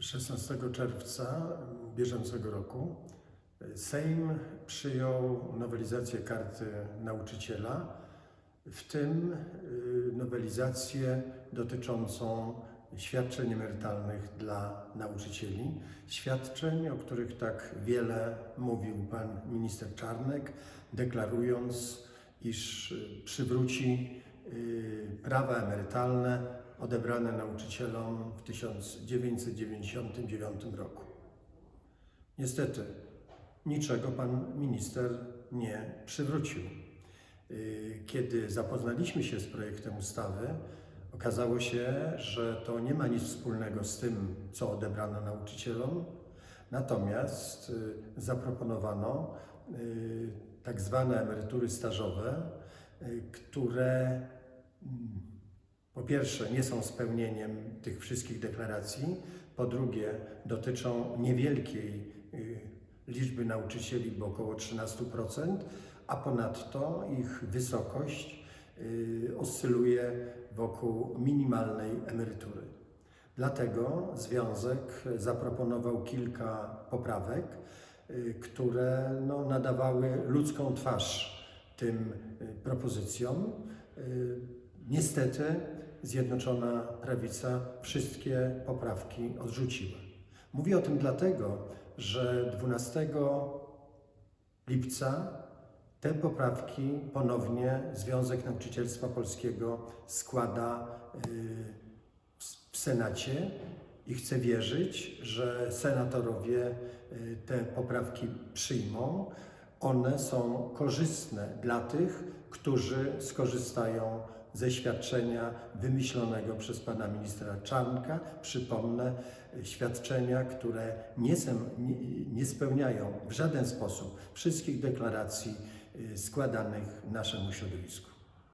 16 czerwca bieżącego roku Sejm przyjął nowelizację karty nauczyciela, w tym y, nowelizację dotyczącą świadczeń emerytalnych dla nauczycieli. Świadczeń, o których tak wiele mówił pan minister Czarnek, deklarując, iż przywróci y, prawa emerytalne odebrane nauczycielom w 1999 roku. Niestety, niczego pan minister nie przywrócił. Y, Kiedy zapoznaliśmy się z projektem ustawy, okazało się, że to nie ma nic wspólnego z tym, co odebrano nauczycielom, natomiast y, zaproponowano y, tak zwane emerytury stażowe, które mm, po pierwsze nie są spełnieniem tych wszystkich deklaracji, po drugie dotyczą niewielkiej y, liczby nauczycieli, bo około 13%, a ponadto ich wysokość y, oscyluje wokół minimalnej emerytury. Dlatego Związek zaproponował kilka poprawek, y, które no, nadawały ludzką twarz tym propozycjom. Niestety Zjednoczona Prawica wszystkie poprawki odrzuciła. Mówię o tym dlatego, że 12 lipca te poprawki ponownie Związek Nauczycielstwa Polskiego składa y, w- Senacie i chcę wierzyć, że senatorowie y, te poprawki przyjmą. One są korzystne dla tych, którzy skorzystają ze świadczenia wymyślonego przez pana ministra Czarnka. Przypomnę, y, świadczenia, które nie, nie, spełniają w żaden sposób wszystkich deklaracji y, składanych naszemu środowisku.